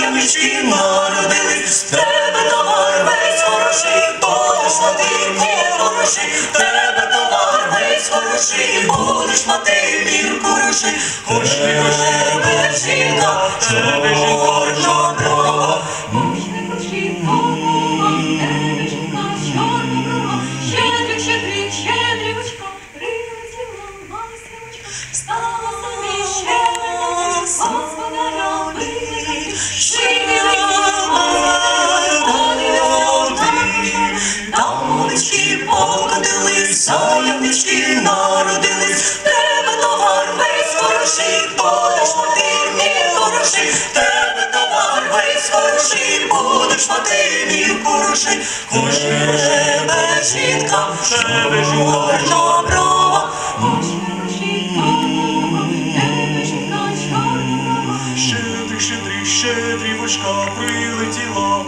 Ямички народились, тебе товар весь хороший, будеш мати мір хороший, тебе товар весь хороший, будеш мати мір хороший, хоч у себе жінка, тебе ямички народились, тебе товар весь хороший, будеш мати мір хороший, тебе товар весь хороший, будеш мати мір хороший, хоч не живе жінка, живе жінка добра. Щедрик, щедрик, щедрівочка прилетіла.